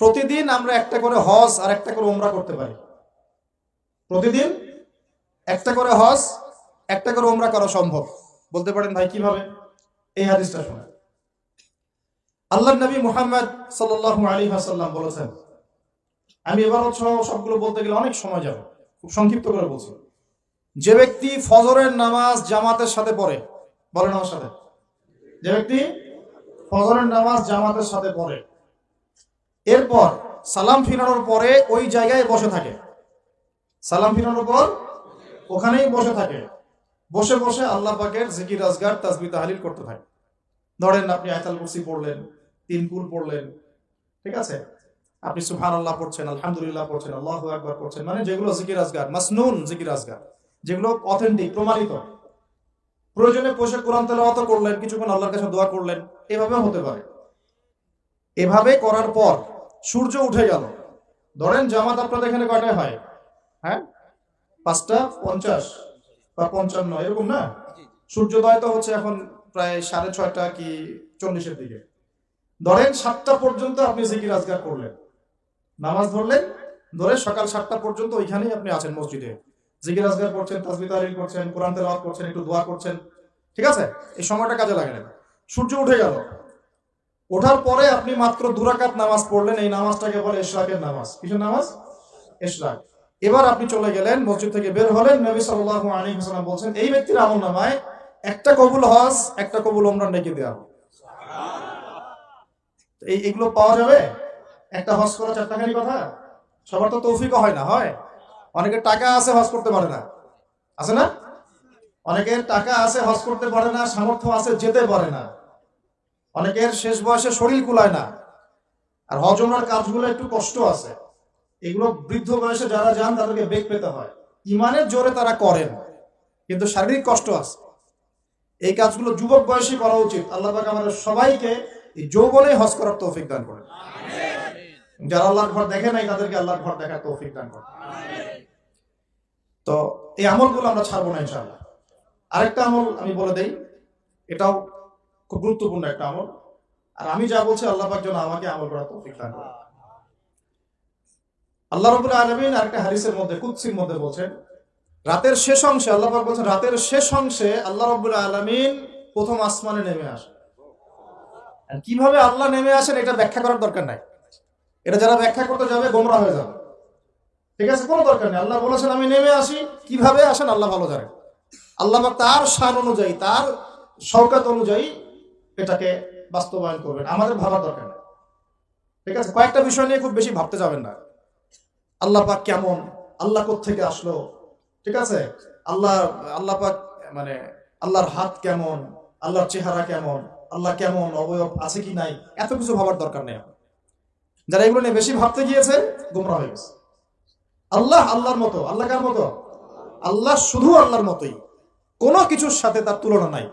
প্রতিদিন আমরা একটা করে হজ আর একটা করে ওমরা করতে পারি। প্রতিদিন একটা করে হজ, একটা করে ওমরা করা সম্ভব। বলতে পারেন ভাই কীভাবে? এই হাদিসটা শোনেন। আল্লাহ নবী মুহাম্মদ সাল্লাল্লাহু আলাইহি ওয়াসাল্লাম বলেছেন, আমি এবার হচ্ছে সবগুলো বলতে গেলে অনেক সময় যাবে। খুব সংক্ষিপ্ত করে বলছি। যে ব্যক্তি ফজরের নামাজ জামাতের সাথে পড়ে, বলেন আমার সাথে। যে ব্যক্তি ফজরের নামাজ জামাতের সাথে পড়ে এরপর সালাম ফিরানোর পরে ওই জায়গায় বসে থাকে। সালাম ফিরানোর পর ওখানেই বসে থাকে। বসে বসে আল্লাহ পাকের জিকির, আজগার তাসবি তাহলিল করতে থাকে। ধরেন আপনি আয়তাল কুরসি পড়লেন, তিন কুল পড়লেন, ঠিক আছে? আপনি সুবহান আল্লাহ পড়ছেন, আলহামদুলিল্লাহ পড়ছেন, আল্লাহ আকবার পড়ছেন মানে যেগুলো জিকির, আজগার, মাসনুন জিকির, আজগার, যেগুলো অথেন্টিক প্রমাণিত। প্রয়োজনে বসে কোরআন তেলাওয়াত করলেন, কিছুক্ষণ আল্লাহর কাছে দোয়া করলেন এভাবে হতে পারে। এভাবে করার পর সূর্য উঠে গেল। ধরেন জামাত আপনাদের এখানে কয়টায় হয়? হ্যাঁ? পাঁচটা? পঞ্চাশ? বা পঞ্চান্ন? এরকম না? সূর্যোদয় তো হচ্ছে এখন প্রায় সাড়ে ছয়টা কি চল্লিশের দিকে। ধরেন সাতটা পর্যন্ত আপনি জিকির আজগার করলেন। নামাজ ধরলেন, ধরে সকাল সাতটা পর্যন্ত ওইখানেই আপনি আছেন মসজিদে। জিকির আজগার করছেন তাসবি তাহলিল করছেন, কোরআন তেলাওয়াত করছেন, একটু দোয়া করছেন। ঠিক আছে? এই সময়টা কাজে লাগে না সূর্য উঠে গেল। ওঠার পরে আপনি মাত্র দুরাকাত নামাজ পড়লেন, এই নামাজটাকে বলে ইশরাকের নামাজ। কিসের নামাজ? ইশরাক। এবার আপনি চলে গেলেন, মসজিদ থেকে বের হলেন, নবী সাল্লাল্লাহু আলাইহি ওয়াসাল্লাম বলছেন, এই ব্যক্তির আমল নামায় একটা কবুল হজ, একটা কবুল ওমরা নেকি দেওয়া হবে। এই এগুলো পাওয়া যাবে? একটা হজ করা চারটাখানি কথা? সবার তো তৌফিকও হয় না, হয়? অনেকের টাকা আছে, হজ করতে পারে না। আছে না? অনেকের টাকা আছে, হজ করতে পারে না, সামর্থ্য আছে, যেতে পারে না। অনেকের শেষ বয়সে শরীর কুলায় না। আর হজমার কাজগুলো একটু কষ্ট আছে। এগুলো বৃদ্ধ বয়সে যারা যান তাদেরকে বেগ পেতে হয়। ইমানের জোরে তারা করেন কিন্তু শারীরিক কষ্ট আছে। এই কাজগুলো যুবক বয়সী করা উচিত। আল্লাহ পাক আমাদের সবাইকে এই যৌবনে হজ করার তৌফিক দান করেন। যারা আল্লাহর ঘর দেখে নাই তাদেরকে আল্লাহর ঘর দেখার তৌফিক দান করেন। তো এই আমলগুলো আমরা ছাড়বো না ইনশাআল্লাহ। আরেকটা আমল আমি বলে দেই। এটাও খুব গুরুত্বপূর্ণ একটা আমল। আর আমি যা বলছি আল্লাহ পাক যেন আমাকে আমল করার তৌফিক দান করেন। আল্লাহ রবুল আলমিন আরেকটা হারিসের মধ্যে কুৎসির মধ্যে বলছেন, রাতের শেষ অংশে, আল্লাহ বলছেন, রাতের শেষ অংশে আল্লাহ রবুল আলমিন প্রথম আসমানে নেমে আর কীভাবে আল্লাহ নেমে আসেন এটা ব্যাখ্যা করার দরকার নাই। এটা যারা ব্যাখ্যা করতে যাবে, গোমরা হয়ে যাবে। ঠিক আছে, কোনো দরকার নেই। আল্লাহ বলেছেন, আমি নেমে আসি। কীভাবে আসেন, আল্লাহ ভালো জানেন। আল্লাহ তার শান অনুযায়ী, তার শওকাত অনুযায়ী এটাকে বাস্তবায়ন করবেন। আমাদের ভাবার দরকার নেই। ঠিক আছে? কয়েকটা বিষয় নিয়ে খুব বেশি ভাবতে যাবেন না। আল্লাহ পাক কেমন? আল্লাহ থেকে আসলো? ঠিক আছে? আল্লাহ আল্লাহ পাক মানে আল্লাহর হাত কেমন? আল্লাহর চেহারা কেমন? আল্লাহ কেমন? অবয়ব আছে কি নাই? এত কিছু ভাবার দরকার নেই যারা এগুলো নিয়ে বেশি ভাবতে গিয়েছে গোমরা হয়ে গেছে। আল্লাহ আল্লাহর মতো। আল্লাহ কার মতো? আল্লাহ শুধু আল্লাহর মতোই। কোনো কিছুর সাথে তার তুলনা নাই।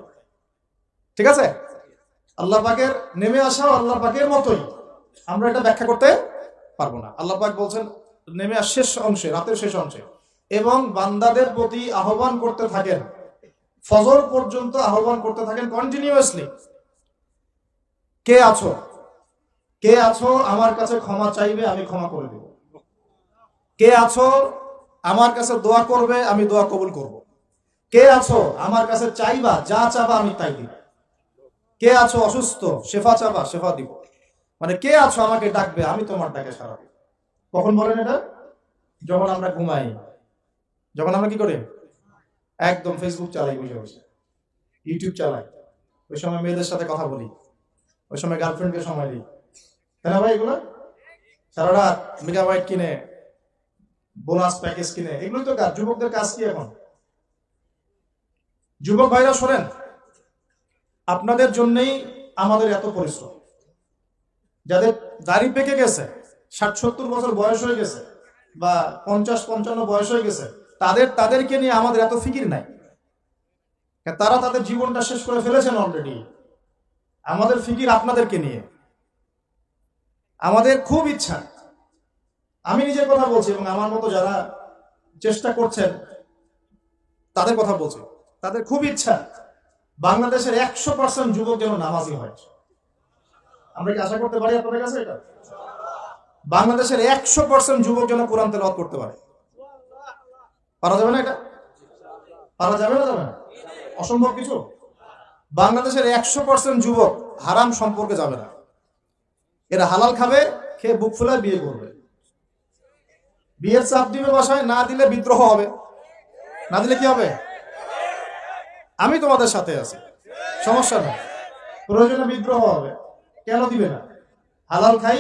ঠিক আছে? আল্লাহ পাকের নেমে আসা আল্লাহ পাকের মতোই। আমরা এটা ব্যাখ্যা করতে পারব না। আল্লাহ পাক বলছেন, নেমে আস শেষ অংশে, রাতের শেষ অংশে। এবং বান্দাদের প্রতি আহ্বান করতে থাকেন। ফজর পর্যন্ত আহ্বান করতে থাকেন কন্টিনিউয়াসলি কে আছো? কে আছো? আমার কাছে ক্ষমা চাইবে, আমি ক্ষমা করে দেব। কে আছো? আমার কাছে দোয়া করবে, আমি দোয়া কবুল করব। কে আছো? আমার কাছে চাইবা, যা চাবা আমি তাই দিব। কে আছো অসুস্থ? শেফা চাবা, শেফা দিব। মানে কে আছো আমাকে ডাকবে, আমি তোমার ডাকে সারা কখন বলেন এটা? যখন আমরা ঘুমাই। যখন আমরা কি করি? একদম ফেসবুক চালাই বসে বসে। ইউটিউব চালাই। ওই সময় মেয়েদের সাথে কথা বলি। ওই সময় গার্লফ্রেন্ডকে সময় দিই। তাই না ভাই এগুলো? সারা রাত মেগাবাইট কিনে বোনাস প্যাকেজ কিনে। এগুলোই তো কাজ। যুবকদের কাজ কি এখন? যুবক ভাইরা শোনেন? আপনাদের জন্যই আমাদের এত পরিশ্রম। যাদের দাড়ি পেকে গেছে, ষাট সত্তর বছর বয়স হয়ে গেছে বা পঞ্চাশ পঞ্চান্ন বয়স হয়ে গেছে, তাদের, তাদেরকে নিয়ে আমাদের এত ফিকির নাই। তারা তাদের জীবনটা শেষ করে ফেলেছেন অলরেডি আমাদের ফিকির আপনাদেরকে নিয়ে। আমাদের খুব ইচ্ছা। আমি নিজের কথা বলছি এবং আমার মতো যারা চেষ্টা করছেন, তাদের কথা বলছি। তাদের খুব ইচ্ছা বাংলাদেশের একশো পার্সেন্ট যুবক যেন নামাজি হয়। আমরা কি আশা করতে পারি আপনাদের কাছে এটা? বাংলাদেশের একশো পার্সেন্ট যুবক যেন কোরআন তেলাওয়াত করতে পারে। পারা যাবে না এটা? পারা যাবে না যাবে না? অসম্ভব কিছু? বাংলাদেশের একশো পার্সেন্ট যুবক হারাম সম্পর্কে যাবে না। এরা হালাল খাবে, খেয়ে বুক ফুলায় বিয়ে করবে। বিয়ের চাপ দিবে বাসায়, না দিলে বিদ্রোহ হবে। না দিলে কি হবে? আমি তোমাদের সাথে আছি। সমস্যা নেই। প্রয়োজনে বিদ্রোহ হবে। কেন দিবে না? হালাল খাই,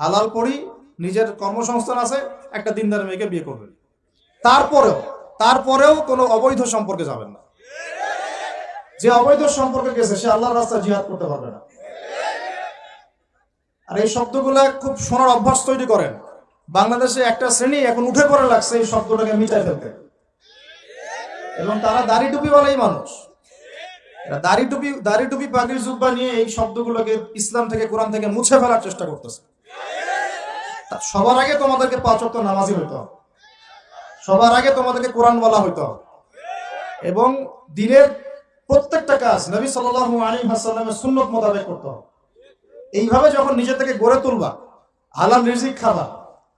হালাল পড়ি নিজের কর্মসংস্থান আছে, একটা দিনদার মেয়েকে বিয়ে করবেন তারপরেও তারপরেও কোনো অবৈধ সম্পর্কে যাবেন না। যে অবৈধ সম্পর্কে গেছে, সে আল্লাহর রাস্তায় জিহাদ করতে পারবে না। আর এই শব্দগুলা খুব শোনার অভ্যাস তৈরি করেন। বাংলাদেশে একটা শ্রেণি এখন উঠে পড়ে লাগছে এই শব্দটাকে মিটাই ফেলতে। এবং তারা দাড়ি টুপি বলেই মানুষ। দাড়ি টুপি দাড়ি টুপি, পাগড়ি, জুব্বা নিয়ে এই শব্দগুলোকে ইসলাম থেকে, কোরআন থেকে মুছে ফেলার চেষ্টা করতেছে। সবার আগে তোমাদেরকে পাঁচ ওয়াক্ত নামাজি হইতে সবার আগে তোমাদেরকে কোরআন বলা হইতে এবং দিনের প্রত্যেকটা কাজ নবী সাল্লাল্লাহু আলাইহি ওয়াসাল্লামের সুন্নত মোতাবেক করতে হবে। এইভাবে যখন নিজে থেকে গড়ে তুলবা, হালাল রিজিক খাবা,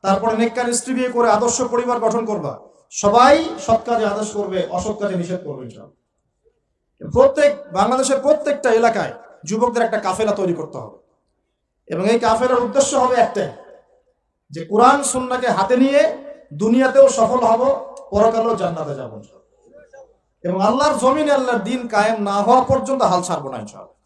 তারপরে নেককার স্ত্রী বিয়ে করে আদর্শ পরিবার গঠন করবা সবাই সৎ কাজে আদেশ করবে, অসৎ কাজে নিষেধ করবে। প্রত্যেক, বাংলাদেশের প্রত্যেকটা এলাকায় যুবকদের একটা কাফেলা তৈরি করতে হবে এবং এই কাফেলার উদ্দেশ্য হবে একটাই, যে কোরআন সুন্নাকে হাতে নিয়ে দুনিয়াতেও সফল হব, পরকালেও জান্নাতে যাব। এবং আল্লাহর জমিনে আল্লাহর দিন কায়েম না হওয়া পর্যন্ত হাল ছাড়বো না ইনশাআল্লাহ